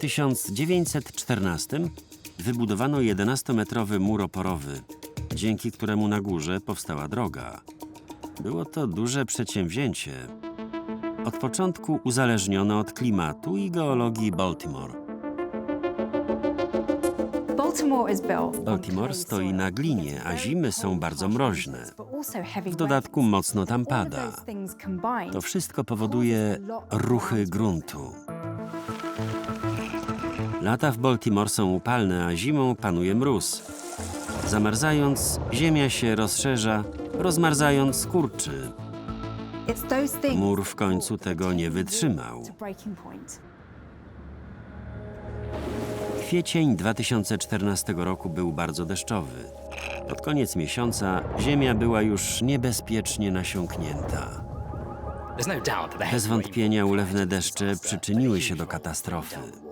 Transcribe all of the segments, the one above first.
1914 wybudowano 11-metrowy mur oporowy, dzięki któremu na górze powstała droga. Było to duże przedsięwzięcie. Od początku uzależnione od klimatu i geologii Baltimore. Baltimore stoi na glinie, a zimy są bardzo mroźne. W dodatku mocno tam pada. To wszystko powoduje ruchy gruntu. Lata w Baltimore są upalne, a zimą panuje mróz. Zamarzając, ziemia się rozszerza, rozmarzając skurczy. Mur w końcu tego nie wytrzymał. Kwiecień 2014 roku był bardzo deszczowy. Pod koniec miesiąca ziemia była już niebezpiecznie nasiąknięta. Bez wątpienia ulewne deszcze przyczyniły się do katastrofy.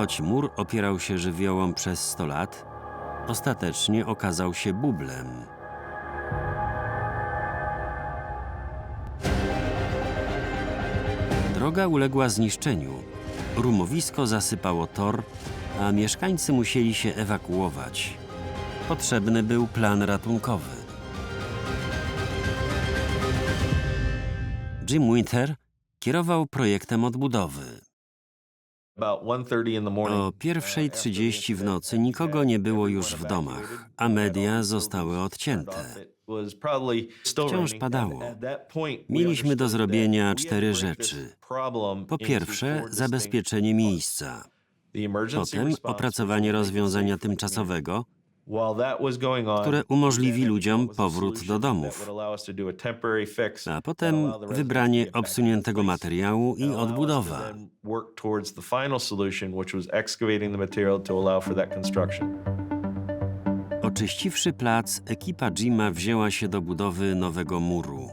Choć mur opierał się żywiołom przez 100 lat, ostatecznie okazał się bublem. Droga uległa zniszczeniu. Rumowisko zasypało tor, a mieszkańcy musieli się ewakuować. Potrzebny był plan ratunkowy. Jim Winter kierował projektem odbudowy. 1:30. O pierwszej 30 w nocy nikogo nie było już w domach, a media zostały odcięte. Wciąż padało. Mieliśmy do zrobienia cztery rzeczy. Po pierwsze, zabezpieczenie miejsca. Potem opracowanie rozwiązania tymczasowego, które umożliwi ludziom powrót do domów. A potem wybranie obsuniętego materiału i odbudowa. Oczyściwszy plac, ekipa Jima wzięła się do budowy nowego muru.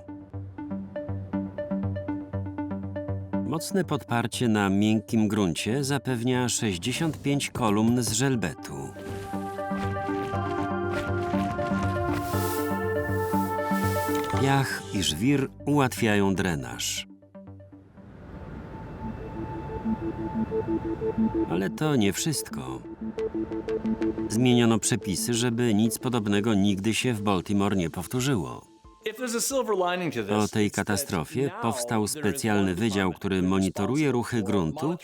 Mocne podparcie na miękkim gruncie zapewnia 65 kolumn z żelbetu. Piach i żwir ułatwiają drenaż. Ale to nie wszystko. Zmieniono przepisy, żeby nic podobnego nigdy się w Baltimore nie powtórzyło. O tej katastrofie powstał specjalny wydział, który monitoruje ruchy gruntu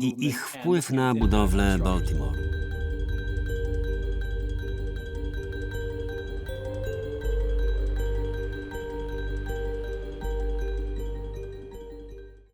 i ich wpływ na budowlę Baltimore.